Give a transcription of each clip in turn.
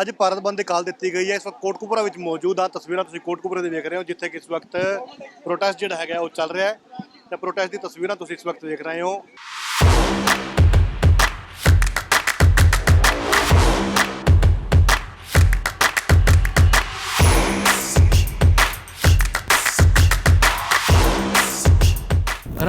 ਅੱਜ ਭਾਰਤ ਬੰਦ ਦੀ ਕਾਲ ਦਿੱਤੀ ਗਈ ਹੈ। ਇਸ ਵਕਤ ਕੋਟਕਪੂਰਾ ਵਿੱਚ ਮੌਜੂਦ ਆ। ਤਸਵੀਰਾਂ ਤੁਸੀਂ ਕੋਟਕਪੂਰੇ ਦੀ ਵੇਖ ਰਹੇ ਹੋ, ਜਿੱਥੇ ਕਿ ਇਸ ਵਕਤ ਪ੍ਰੋਟੈਸਟ ਜਿਹੜਾ ਹੈਗਾ ਉਹ ਚੱਲ ਰਿਹਾ ਹੈ। ਤੇ ਪ੍ਰੋਟੈਸਟ ਦੀ ਤਸਵੀਰਾਂ ਤੁਸੀਂ ਇਸ ਵਕਤ ਦੇਖ ਰਹੇ ਹੋ।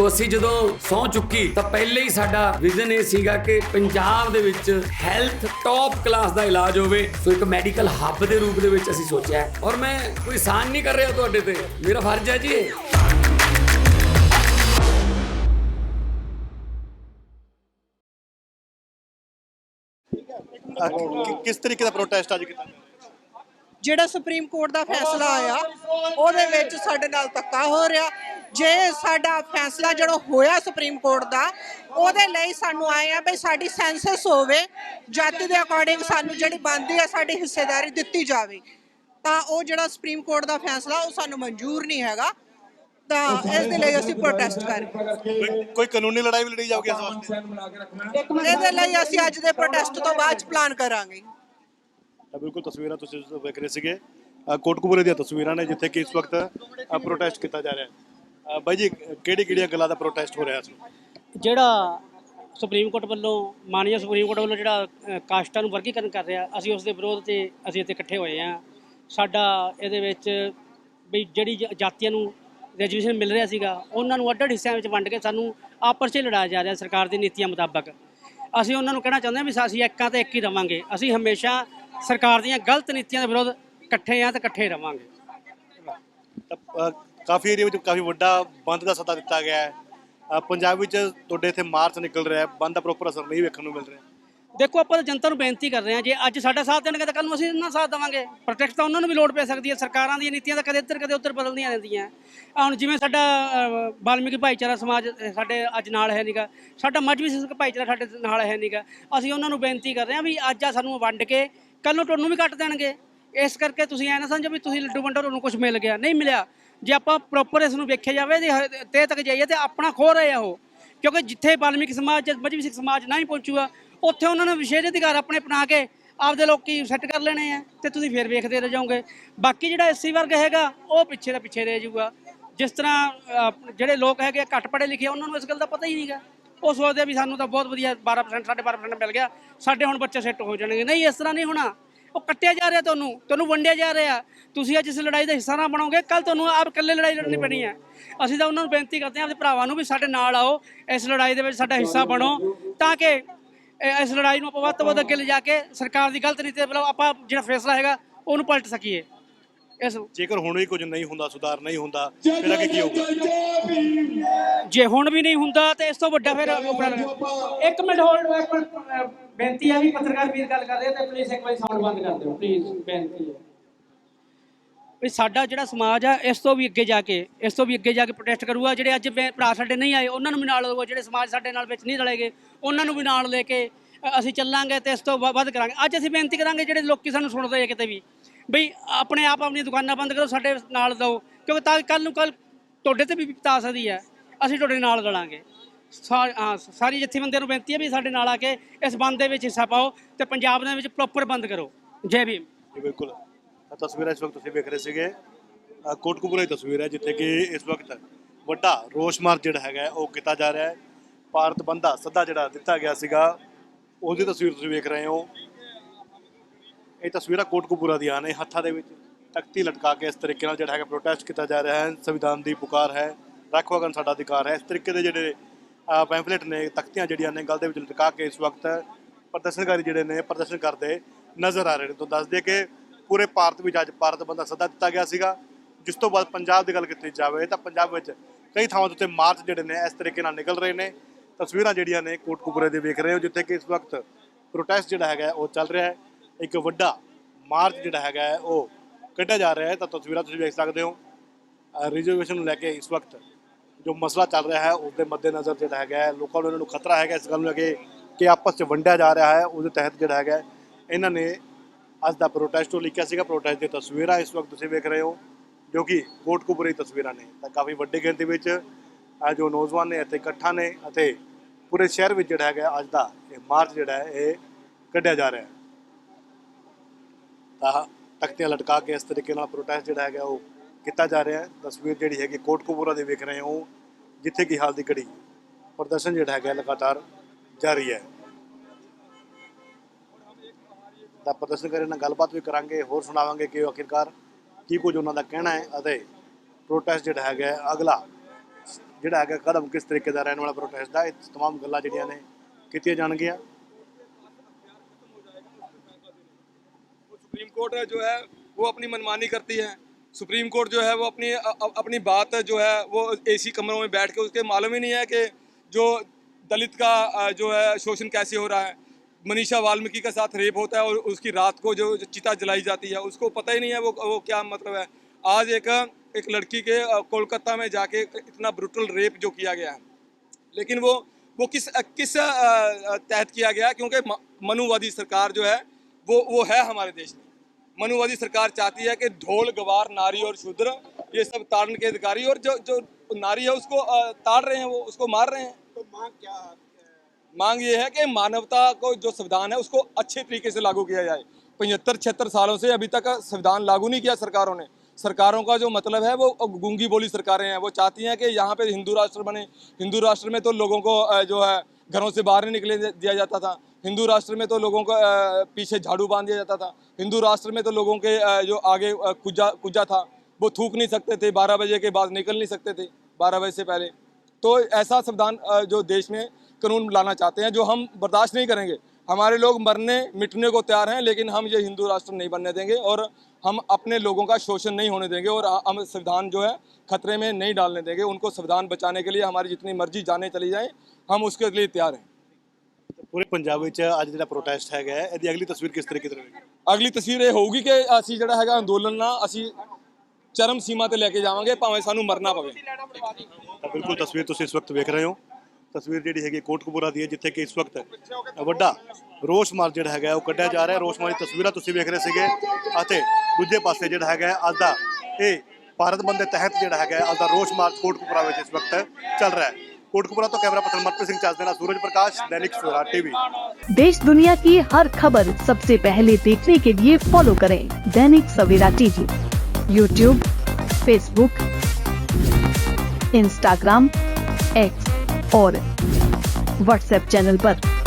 ਸੋ ਅਸੀਂ ਜਦੋਂ ਸੌ ਚੁੱਕੀ ਤਾਂ ਪਹਿਲੇ ਹੀ ਸਾਡਾ ਵਿਜ਼ਨ ਇਹ ਸੀਗਾ ਕਿ ਪੰਜਾਬ ਦੇ ਵਿੱਚ ਹੈਲਥ ਟੌਪ ਕਲਾਸ ਦਾ ਇਲਾਜ ਹੋਵੇ। ਸੋ ਇੱਕ ਮੈਡੀਕਲ ਹੱਬ ਦੇ ਰੂਪ ਦੇ ਵਿੱਚ ਅਸੀਂ ਸੋਚਿਆ। ਔਰ ਮੈਂ ਕੋਈ ਸਾਨ ਨਹੀਂ ਕਰ ਰਿਹਾ ਤੁਹਾਡੇ ਤੇ। ਮੇਰਾ ਫਰਜ਼ ਹੈ ਜੀ ਇਹ। ਕਿਸ ਤਰੀਕੇ ਦਾ ਪ੍ਰੋਟੈਸਟ ਅੱਜ ਕੀਤਾ? ਜਿਹੜਾ ਸੁਪਰੀਮ ਕੋਰਟ ਦਾ ਫੈਸਲਾ ਆਇਆ ਉਹਦੇ ਵਿੱਚ ਸਾਡੇ ਨਾਲ ਧੱਕਾ ਹੋ ਰਿਹਾ। ਜੇ ਸਾਡਾ ਫੈਸਲਾ ਜਿਹੜਾ ਹੋਇਆ ਸੁਪਰੀਮ ਕੋਰਟ ਦਾ ਉਹਦੇ ਲਈ ਸਾਨੂੰ ਆਏ ਆ ਬਈ ਸਾਡੀ ਸੈਂਸਸ ਹੋਵੇ ਜਾਤੀ ਦੇ ਅਕੋਰਡਿੰਗ ਸਾਨੂੰ ਜਿਹੜੀ ਬਣਦੀ ਆ ਸਾਡੀ ਹਿੱਸੇਦਾਰੀ ਦਿੱਤੀ ਜਾਵੇ। ਤਾਂ ਉਹ ਜਿਹੜਾ ਸੁਪਰੀਮ ਕੋਰਟ ਦਾ ਫੈਸਲਾ ਉਹ ਸਾਨੂੰ ਮਨਜ਼ੂਰ ਨਹੀਂ ਹੈਗਾ। ਤਾਂ ਇਸ ਦੇ ਲਈ ਅਸੀਂ ਪ੍ਰੋਟੈਸਟ ਕਰ ਰਹੇ ਹਾਂ। ਕੋਈ- ਕੋਈ ਕਾਨੂੰਨੀ ਲੜਾਈ ਵੀ ਲੜੀ ਜਾਊਗੀ ਇਸ ਵਾਸਤੇ? ਇਹਦੇ ਲਈ ਅਸੀਂ ਅੱਜ ਦੇ ਪ੍ਰੋਟੈਸਟ ਤੋਂ ਬਾਅਦ ਚ ਪਲਾਨ ਕਰਾਂਗੇ। ਤਾਂ ਬਿਲਕੁਲ ਤਸਵੀਰਾਂ ਤੁਸੀਂ ਵੇਖ ਰਹੇ ਸੀਗੇ। ਕੋਟਕਪੂਰੇ ਦੀਆਂ ਤਸਵੀਰਾਂ ਨੇ ਜਿੱਥੇ ਕਿ ਇਸ ਵਕਤ ਪ੍ਰੋਟੈਸਟ ਕੀਤਾ ਜਾ ਰਿਹਾ ਹੈ। ਬਾਈ ਜੀ ਕਿਹੜੀ ਕਿਹੜੀਆਂ ਗੱਲਾਂ ਦਾ ਪ੍ਰੋਟੈਸਟ ਹੋ ਰਿਹਾ ਵਕਤ ਜਿਹੜਾ ਸੁਪਰੀਮ ਕੋਰਟ ਵੱਲੋਂ ਮਾਨਯ ਸੁਪਰੀਮ ਕੋਰਟ ਵੱਲੋਂ ਜਿਹੜਾ ਅ, ਕਾਸਟਾਂ ਨੂੰ ਵਰਗੀਕਰਨ ਕਰ ਰਿਹਾ ਅਸੀਂ ਉਸ ਦੇ ਵਿਰੋਧ ਤੇ ਅਸੀਂ ਇੱਥੇ ਇਕੱਠੇ ਹੋਏ ਹਾਂ। ਸਾਡਾ ਇਹਦੇ ਵਿੱਚ ਵੀ ਜਿਹੜੀ ਜ- ਜਾਤੀਆਂ ਨੂੰ ਰੈਜੂਏਸ਼ਨ ਮਿਲ ਰਿਹਾ ਸੀਗਾ ਉਹਨਾਂ ਨੂੰ ਅੱਡ ਅੱਡ ਹਿੱਸਿਆਂ ਵਿੱਚ ਵੰਡ ਕੇ ਸਾਨੂੰ ਆਪਸ 'ਚ ਹੀ ਲੜਾਇਆ ਜਾ ਰਿਹਾ ਸਰਕਾਰ ਦੀ ਨੀਤੀਆਂ ਮੁਤਾਬਕ। ਅਸੀਂ ਉਹਨਾਂ ਨੂੰ ਕਹਿਣਾ ਚਾਹੁੰਦੇ ਹਾਂ ਵੀ ਅਸੀਂ ਇੱਕਾਂ ਤੇ ਇੱਕ ਹੀ ਰਵਾਂਗੇ। ਅਸੀਂ ਹਮੇਸ਼ਾ ਸਰਕਾਰ ਦੀਆਂ ਗਲਤ ਨੀਤੀਆਂ ਦੇ ਵਿਰੁੱਧ ਇਕੱਠੇ ਆ ਤੇ ਇਕੱਠੇ ਰਵਾਂਗੇ। ਤਾਂ ਕਾਫੀ ਏਰੀਆ ਵਿੱਚ ਕਾਫੀ ਵੱਡਾ ਬੰਦ ਦਾ ਸੱਦਾ ਦਿੱਤਾ ਗਿਆ ਹੈ। ਅਹ, ਪੰਜਾਬ ਵਿੱਚ ਤੁਹਾਡੇ ਇੱਥੇ ਮਾਰਚ ਨਿਕਲ ਰਿਹਾ ਹੈ ਬੰਦ ਦਾ ਪ੍ਰੋਪਰ ਅਸਰ ਨਹੀਂ ਵੇਖਣ ਨੂੰ ਮਿਲ ਰਿਹਾ। ਦੇਖੋ ਆਪਾਂ ਤਾਂ ਜਨਤਾ ਨੂੰ ਬੇਨਤੀ ਕਰ ਰਹੇ ਹਾਂ ਜੇ ਅੱਜ ਸਾਡਾ ਸਾਥ ਦੇਣਗੇ ਤਾਂ ਕੱਲ ਨੂੰ ਅਸੀਂ ਇਹਨਾਂ ਦਾ ਸਾਥ ਦੇਵਾਂਗੇ। ਪ੍ਰੋਟੈਕਟ ਤਾਂ ਉਹਨਾਂ ਨੂੰ ਵੀ ਲੋੜ ਪੈ ਸਕਦੀ ਹੈ ਸਰਕਾਰਾਂ ਦੀਆਂ ਨੀਤੀਆਂ ਤਾਂ ਕਦੇ ਇੱਧਰ ਕਦੇ ਉੱਧਰ ਬਦਲਦੀਆਂ ਰਹਿੰਦੀਆਂ। ਆਹ ਹੁਣ ਜਿਵੇਂ ਸਾਡਾ ਅਹ, ਵਾਲਮੀਕੀ ਭਾਈਚਾਰਾ ਸਮਾਜ ਅਹ, ਸਾਡੇ ਅੱਜ ਨਾਲ ਹੈ ਨੀਗਾ। ਸਾਡਾ ਮਜਬੀ ਸਿੱਖ ਭਾਈਚਾਰਾ ਸਾਡੇ ਨਾਲ ਹੈ ਨੀਗਾ। ਅਸੀਂ ਉਹਨਾਂ ਨੂੰ ਬੇਨਤੀ ਕਰ ਰਹੇ ਹਾਂ ਵੀ ਅੱਜ ਆ ਸਾਨੂੰ ਵੰਡ ਕੇ ਕੱਲ ਨੂੰ ਤੁਹਾਨੂੰ ਵੀ ਕੱਟ ਦੇਣਗੇ। ਇਸ ਕਰਕੇ ਤੁਸੀਂ ਐ ਨਾ ਸਮਝੋ ਵੀ ਤੁਸੀਂ ਲੱਡੂ ਵੰਡੋ ਤੁਹਾਨੂੰ ਕੁਝ ਮਿਲ ਗਿਆ। ਨਹੀਂ ਮਿਲਿਆ। ਜੇ ਆਪਾਂ ਪ੍ਰੋਪਰ ਇਸ ਨੂੰ ਵੇਖਿਆ ਜਾਵੇ ਤੇ ਤੇ ਤੱਕ ਜਾਈਏ ਤੇ ਆਪਣਾ ਖੋ ਰਹੇ ਆ ਉਹ। ਕਿਉਂਕਿ ਜਿੱਥੇ ਬਾਲਮਿਕ ਸਮਾਜ ਜਾਂ ਮਜਬੀ ਸਿੱਖ ਸਮਾਜ ਨਹੀਂ ਪਹੁੰਚੂਗਾ ਉੱਥੇ ਉਹਨਾਂ ਨੇ ਵਿਸ਼ੇਸ਼ ਅਧਿਕਾਰ ਆਪਣੇ ਅਪਣਾ ਕੇ ਆਪਦੇ ਲੋਕੀ ਸੈੱਟ ਕਰ ਲੈਣੇ ਆ ਤੇ ਤੁਸੀਂ ਫੇਰ ਵੇਖਦੇ ਰਹਿ ਜਾਓਗੇ। ਬਾਕੀ ਜਿਹੜਾ ਐਸਸੀ ਵਰਗ ਹੈਗਾ ਉਹ ਪਿੱਛੇ ਦਾ ਪਿੱਛੇ ਰਹਿ ਜਾਊਗਾ। ਜਿਸ ਤਰ੍ਹਾਂ ਜਿਹੜੇ ਲੋਕ ਹੈਗੇ ਆ, ਘੱਟ ਪੜ੍ਹੇ ਲਿਖੇ ਉਹਨਾਂ ਨੂੰ ਇਸ ਗੱਲ ਦਾ ਪਤਾ ਹੀ ਨਹੀਂਗਾ। ਉਹ ਸੋਚਦੇ ਵੀ ਸਾਨੂੰ ਤਾਂ ਬਹੁਤ ਵਧੀਆ 12% ਸਾਢੇ 12% ਮਿਲ ਗਿਆ ਸਾਡੇ ਹੁਣ ਬੱਚੇ ਸੈੱਟ ਹੋ ਜਾਣਗੇ। ਨਹੀਂ ਇਸ ਤਰ੍ਹਾਂ ਨਹੀਂ ਹੋਣਾ। ਉਹ ਕੱਟਿਆ ਜਾ ਰਿਹਾ ਤੁਹਾਨੂੰ ਤੁਹਾਨੂੰ ਵੰਡਿਆ ਜਾ ਰਿਹਾ। ਤੁਸੀਂ ਅੱਜ ਇਸ ਲੜਾਈ ਦਾ ਹਿੱਸਾ ਨਾ ਬਣੋਗੇ ਕੱਲ ਤੁਹਾਨੂੰ ਆਪ ਇਕੱਲੇ ਲੜਾਈ ਲੜਨੀ ਪੈਣੀ ਹੈ। ਅਸੀਂ ਤਾਂ ਉਹਨਾਂ ਨੂੰ ਬੇਨਤੀ ਕਰਦੇ ਹਾਂ, ਆਪਣੇ ਭਰਾਵਾਂ ਨੂੰ ਵੀ ਸਾਡੇ ਨਾਲ ਆਓ, ਇਸ ਲੜਾਈ ਦੇ ਵਿੱਚ ਸਾਡਾ ਹਿੱਸਾ ਬਣੋ, ਤਾਂ ਕਿ ਇਸ ਲੜਾਈ ਨੂੰ ਆਪਾਂ ਵੱਧ ਤੋਂ ਵੱਧ ਅੱਗੇ ਲਿਜਾ ਕੇ ਸਰਕਾਰ ਦੀ ਗਲਤ ਨੀਤੀ ਦੇ ਖਿਲਾਫ ਆਪਾਂ ਜਿਹੜਾ ਫੈਸਲਾ ਹੈਗਾ, ਉਹਨੂੰ ਪਲਟ ਸਕੀਏ। ਇਸ ਜੇਕਰ ਹੁਣ ਵੀ ਕੁਝ ਨਹੀਂ ਹੁੰਦਾ ਸੁਧਾਰ ਨਹੀਂ ਹੁੰਦਾ ਫਿਰ ਅੱਗੇ ਕੀ ਹੋਊਗਾ? ਜੇ ਹੁਣ ਵੀ ਨਹੀਂ ਹੁੰਦਾ ਤੇ ਇਸ ਤੋਂ ਵੱਡਾ ਫਿਰ ਇੱਕ ਮਿੰਟ ਹੋਲਡ ਬੇਨਤੀ ਹੈ ਵੀ ਪੱਤਰਕਾਰ ਵੀਰ ਗੱਲ ਕਰ ਰਹੇ ਤੇ ਪਲੀਜ਼ ਇੱਕ ਵਾਰੀ ਸਾਊਂਡ ਬੰਦ ਕਰ ਦਿਓ ਪਲੀਜ਼ ਬੇਨਤੀ ਹੈ ਵੀ ਸਾਡਾ ਜਿਹੜਾ ਸਮਾਜ ਆ ਇਸ ਤੋਂ ਵੀ ਅੱਗੇ ਜਾ ਕੇ ਇਸ ਤੋਂ ਵੀ ਅੱਗੇ ਜਾ ਕੇ ਪ੍ਰੋਟੈਸਟ ਕਰੂਗਾ ਜਿਹੜੇ ਅੱਜ ਭਰਾ ਸਾਡੇ ਨਹੀਂ ਆਏ ਉਹਨਾਂ ਨੂੰ ਵੀ ਨਾਲ ਲਵੋ ਜਿਹੜੇ ਸਮਾਜ ਸਾਡੇ ਨਾਲ ਵਿੱਚ ਨਹੀਂ ਰਲੇਗੇ ਉਹਨਾਂ ਨੂੰ ਵੀ ਨਾਲ ਲੈ ਕੇ ਅਸੀਂ ਚੱਲਾਂਗੇ ਤੇ ਇਸ ਤੋਂ ਵੱਧ ਕਰਾਂਗੇ। ਅੱਜ ਅਸੀਂ ਬੇਨਤੀ ਕਰਾਂਗੇ ਜਿਹੜੇ ਲੋਕੀ ਸਾਨੂੰ ਸੁਣਦੇ ਆ ਕਿਤੇ ਵੀ ਬਈ ਆਪਣੇ ਆਪ ਆਪਣੀਆਂ ਦੁਕਾਨਾਂ ਬੰਦ ਕਰੋ, ਸਾਡੇ ਨਾਲ ਦਿਓ ਕਿਉਂਕਿ ਤਾਂ ਕੱਲ ਨੂੰ ਕੱਲ ਤੁਹਾਡੇ ਤੇ ਵੀ ਵਿਪਤਾ ਆ ਸਕਦੀ ਹੈ। ਅਸੀਂ ਤੁਹਾਡੇ ਨਾਲ ਰਲਾਂਗੇ। ਸਾ- ਸਾਰੀ ਜਥੇਬੰਦੀਆਂ ਨੂੰ ਬੇਨਤੀ ਹੈ ਵੀ ਸਾਡੇ ਨਾਲ ਆ ਕੇ ਇਸ ਬੰਦ ਦੇ ਵਿੱਚ ਹਿੱਸਾ ਪਾਓ ਤੇ ਪੰਜਾਬ ਦੇ ਵਿੱਚ ਪ੍ਰੋਪਰ ਬੰਦ ਕਰੋ। ਜੈ ਭੀਮ। ਜੀ, ਬਿਲਕੁਲ। ਤਸਵੀਰਾਂ ਇਸ ਵਕਤ ਤੁਸੀਂ ਵੇਖ ਰਹੇ ਸੀਗੇ। ਅਹ ਕੋਟਕਪੂਰਾ ਦੀ ਤਸਵੀਰ ਹੈ, ਜਿੱਥੇ ਕਿ ਇਸ ਵਕਤ ਵੱਡਾ ਰੋਸ ਮਾਰਚ ਜਿਹੜਾ ਹੈਗਾ ਉਹ ਕੀਤਾ ਜਾ ਰਿਹਾ ਹੈ। ਭਾਰਤ ਬੰਦ ਦਾ ਸੱਦਾ ਜਿਹੜਾ ਦਿੱਤਾ ਗਿਆ ਸੀਗਾ, ਉਹਦੀ ਤਸਵੀਰ ਤੁਸੀਂ ਵੇਖ ਰਹੇ ਹੋ। ਇਹ ਤਸਵੀਰਾਂ ਕੋਟਕਪੂਰਾ ਦੀਆਂ ਨੇ। ਹੱਥਾਂ ਦੇ ਵਿੱਚ ਤਖਤੀ ਲਟਕਾ ਕੇ ਇਸ ਤਰੀਕੇ ਨਾਲ ਜਿਹੜਾ ਹੈਗਾ ਪ੍ਰੋਟੈਸਟ ਕੀਤਾ ਜਾ ਰਿਹਾ ਹੈ। ਸੰਵਿਧਾਨ ਦੀ ਪੁਕਾਰ ਹੈ। ਰੱਖਵਾਗਨ ਸਾਡਾ ਅਧਿਕਾਰ ਹੈ। ਇਸ ਤਰੀਕੇ ਦੇ ਜਿਹੜੇ ਪੈਂਫਲੇਟ ਨੇ, ਤਖਤੀਆਂ ਜਿਹੜੀਆਂ ਨੇ, ਗਲ ਦੇ ਵਿੱਚ ਲਟਕਾ ਕੇ ਇਸ ਵਕਤ ਪ੍ਰਦਰਸ਼ਨਕਾਰੀ ਜਿਹੜੇ ਨੇ, ਪ੍ਰਦਰਸ਼ਨ ਕਰਦੇ ਨਜ਼ਰ ਆ ਰਹੇ ਨੇ। ਤੋਂ ਦੱਸ ਦਈਏ ਕਿ ਪੂਰੇ ਭਾਰਤ ਵਿੱਚ ਅੱਜ ਭਾਰਤ ਬੰਦਾ ਸੱਦਾ ਦਿੱਤਾ ਗਿਆ ਸੀਗਾ। ਜਿਸ ਤੋਂ ਬਾਅਦ ਪੰਜਾਬ ਦੀ ਗੱਲ ਕੀਤੀ ਜਾਵੇ ਤਾਂ ਪੰਜਾਬ ਵਿੱਚ ਕਈ ਥਾਵਾਂ ਦੇ ਉੱਤੇ ਮਾਰਚ ਜਿਹੜੇ ਨੇ, ਇਸ ਤਰੀਕੇ ਨਾਲ ਨਿਕਲ ਰਹੇ ਨੇ। ਤਸਵੀਰਾਂ ਜਿਹੜੀਆਂ ਨੇ ਕੋਟਕਪੂਰੇ ਦੇ ਵੇਖ ਰਹੇ ਹੋ, ਜਿੱਥੇ ਕਿ ਇਸ ਵਕਤ ਪ੍ਰੋਟੈਸਟ ਜਿਹੜਾ ਹੈਗਾ ਉਹ ਚੱਲ ਰਿਹਾ ਹੈ। ਇੱਕ ਵੱਡਾ ਮਾਰਚ ਜਿਹੜਾ ਹੈਗਾ ਹੈ, ਉਹ ਕੱਢਿਆ ਜਾ ਰਿਹਾ ਹੈ। ਤਾਂ ਤਸਵੀਰਾਂ ਤੁਸੀਂ ਵੇਖ ਸਕਦੇ ਹੋ। ਰਿਜ਼ਰਵੇਸ਼ਨ ਨੂੰ ਲੈ ਕੇ ਇਸ ਵਕਤ ਜੋ ਮਸਲਾ ਚੱਲ ਰਿਹਾ ਹੈ ਉਸ ਦੇ ਮੱਦੇਨਜ਼ਰ ਜਿਹੜਾ ਹੈਗਾ ਲੋਕਾਂ ਨੂੰ ਇਹਨਾਂ ਨੂੰ ਖਤਰਾ ਹੈਗਾ ਇਸ ਗੱਲ ਨੂੰ ਲੈ ਕੇ ਕਿ ਆਪਸ 'ਚ ਵੰਡਿਆ ਜਾ ਰਿਹਾ ਹੈ। ਉਹਦੇ ਤਹਿਤ ਜਿਹੜਾ ਹੈਗਾ ਇਹਨਾਂ ਨੇ ਅੱਜ ਦਾ ਪ੍ਰੋਟੈਸਟ ਉਹ ਲਿਖਿਆ ਸੀਗਾ। ਪ੍ਰੋਟੈਸਟ ਦੀਆਂ ਤਸਵੀਰਾਂ ਇਸ ਵਕਤ ਤੁਸੀਂ ਵੇਖ ਰਹੇ ਹੋ, ਜੋ ਕਿ ਕੋਟਕਪੂਰੇ ਤਸਵੀਰਾਂ ਨੇ। ਤਾਂ ਕਾਫੀ ਵੱਡੀ ਗਿਣਤੀ ਵਿੱਚ ਜੋ ਨੌਜਵਾਨ ਨੇ, ਇੱਥੇ ਇਕੱਠਾ ਨੇ ਅਤੇ ਪੂਰੇ ਸ਼ਹਿਰ ਵਿੱਚ ਜਿਹੜਾ ਹੈਗਾ ਅੱਜ ਦਾ ਇਹ ਮਾਰਚ ਜਿਹੜਾ ਹੈ, ਇਹ ਕੱਢਿਆ ਜਾ ਰਿਹਾ ਹੈ। ਤਾਂ ਤਖਤੀਆਂ ਲਟਕਾ ਕੇ ਇਸ ਤਰੀਕੇ ਨਾਲ ਪ੍ਰੋਟੈਸਟ ਜਿਹੜਾ ਹੈਗਾ ਉਹ ਕੀਤਾ ਜਾ ਰਿਹਾ ਹੈ ਤਸਵੀਰ ਜਿਹੜੀ ਹੈਗੀ ਕੋਟਕਪੂਰਾ ਦੀ ਵੇਖ ਰਹੇ ਹੋ ਜਿੱਥੇ ਕੀ ਹਾਲ ਦੀ ਘੜੀ ਪ੍ਰਦਰਸ਼ਨ ਜਿਹੜਾ ਹੈਗਾ ਲਗਾਤਾਰ ਜਾਰੀ ਹੈ ਤਾਂ ਪ੍ਰਦਰਸ਼ਨਕਾਰੀਆਂ ਨਾਲ ਗੱਲਬਾਤ ਵੀ ਕਰਾਂਗੇ ਹੋਰ ਸੁਣਾਵਾਂਗੇ ਕਿ ਉਹ ਆਖਿਰਕਾਰ ਕੀ ਕੁਝ ਉਹਨਾਂ ਦਾ ਕਹਿਣਾ ਹੈ ਅਤੇ ਪ੍ਰੋਟੈਸਟ ਜਿਹੜਾ ਹੈਗਾ ਹੈ, ਅਗਲਾ ਜਿਹੜਾ ਹੈਗਾ ਕਦਮ ਕਿਸ ਤਰੀਕੇ ਦਾ ਰਹਿਣ ਵਾਲਾ ਪ੍ਰੋਟੈਸਟ ਦਾ ਇਹ तमाम ਗੱਲਾਂ ਜਿਹੜੀਆਂ ਨੇ ਕੀਤੀਆਂ ਜਾਣਗੀਆਂ सुप्रीम कोर्ट जो है, वो अपनी मनमानी करती है। सुप्रीम कोर्ट जो है, वो अपनी अपनी बात जो है, वो एसी कमरों में बैठ के उसके मालूम ही नहीं है कि जो दलित का जो है, शोषण कैसे हो रहा है। मनीषा वाल्मीकि के साथ रेप होता है और उसकी रात को जो चिता जलाई जाती है, उसको पता ही नहीं है वो वो क्या मतलब है। आज एक एक लड़की के कोलकाता में जाके इतना ब्रुटल रेप जो किया गया है। लेकिन वो वो किस किस तहत किया गया? क्योंकि मनुवादी सरकार जो है, वो वो है हमारे देश में। मनुवादी सरकार चाहती है कि ढोल गवार नारी और शूद्र ये सब ताड़ने के अधिकारी और जो जो नारी है उसको ताड़ रहे हैं वो उसको मार रहे हैं। तो मांग क्या मांग ये है कि मानवता को जो संविधान है उसको अच्छे तरीके से लागू किया जाए। पचहत्तर छिहत्तर सालों से अभी तक संविधान लागू नहीं किया सरकारों ने। सरकारों का जो मतलब है वो गूँगी बोली सरकारें हैं। वो चाहती हैं कि यहाँ पे हिंदू राष्ट्र बने। हिंदू राष्ट्र में तो लोगों को जो है घरों से बाहर नहीं निकले दिया जाता था। हिंदू राष्ट्र में तो लोगों को पीछे झाड़ू बाँध दिया जाता था। हिंदू राष्ट्र में तो लोगों के जो आगे कुजा कुजा था, वो थूक नहीं सकते थे, बारह बजे के बाद निकल नहीं सकते थे, बारह बजे से पहले। तो ऐसा संविधान जो देश में कानून लाना चाहते हैं, जो हम बर्दाश्त नहीं करेंगे, हमारे लोग मरने, मिटने को तैयार हैं, लेकिन हम ये हिंदू राष्ट्र नहीं बनने देंगे और हम अपने लोगों का शोषण नहीं होने देंगे और हम संविधान जो है, खतरे में नहीं डालने देंगे। उनको संविधान बचाने के लिए हमारी जितनी मर्ज़ी जाने चली जाए, हम उसके लिए तैयार हैं। ਪੂਰੇ ਪੰਜਾਬ ਵਿੱਚ ਅੱਜ ਜਿਹੜਾ ਪ੍ਰੋਟੈਸਟ ਹੈਗਾ ਹੈ, ਇਹਦੀ ਅਗਲੀ ਤਸਵੀਰ ਕਿਸ ਤਰੀਕੇ ਦੀ ਰਹੇਗੀ ਅਗਲੀ ਤਸਵੀਰ ਇਹ ਹੋਊਗੀ ਕਿ ਅਸੀਂ ਜਿਹੜਾ ਹੈਗਾ ਅੰਦੋਲਨ ਨਾ ਅਸੀਂ ਚਰਮ ਸੀਮਾ ਤੇ ਲੈ ਕੇ ਜਾਵਾਂਗੇ ਭਾਵੇਂ ਸਾਨੂੰ ਮਰਨਾ ਪਵੇ। ਤਾਂ ਬਿਲਕੁਲ ਤਸਵੀਰ ਤੁਸੀਂ ਇਸ ਵਕਤ ਵੇਖ ਰਹੇ ਹੋ। ਤਸਵੀਰ ਜਿਹੜੀ ਹੈਗੀ ਕੋਟਕਪੂਰਾ ਦੀ ਹੈ ਜਿੱਥੇ ਕਿ ਇਸ ਵਕਤ ਵੱਡਾ ਰੋਸ ਮਾਰਚ ਜਿਹੜਾ ਹੈਗਾ ਉਹ ਕੱਢਿਆ ਜਾ ਰਿਹਾ ਹੈ। ਰੋਸ ਮਾਰਚ ਦੀ ਤਸਵੀਰਾਂ ਤੁਸੀਂ ਵੇਖ ਰਹੇ ਸੀਗੇ। ਅਤੇ ਦੂਜੇ ਪਾਸੇ ਜਿਹੜਾ ਹੈਗਾ ਅੱਜ ਦਾ ਇਹ ਭਾਰਤ ਬੰਦ ਦੇ ਤਹਿਤ ਜਿਹੜਾ ਹੈਗਾ ਅੱਜ ਦਾ ਰੋਸ ਮਾਰਚ ਕੋਟਕਪੂਰਾ ਵਿੱਚ ਇਸ ਵਕਤ ਚੱਲ ਰਿਹਾ ਹੈ। कोटकुपुरा तो कैमरा पर्सन मनप्रीत सिंह चाचदेना सूरज प्रकाश, दैनिक सोरा टीवी। देश दुनिया की हर खबर सबसे पहले देखने के लिए फॉलो करें Dainik Savera TV. YouTube Facebook Instagram X और व्हाट्सएप चैनल आरोप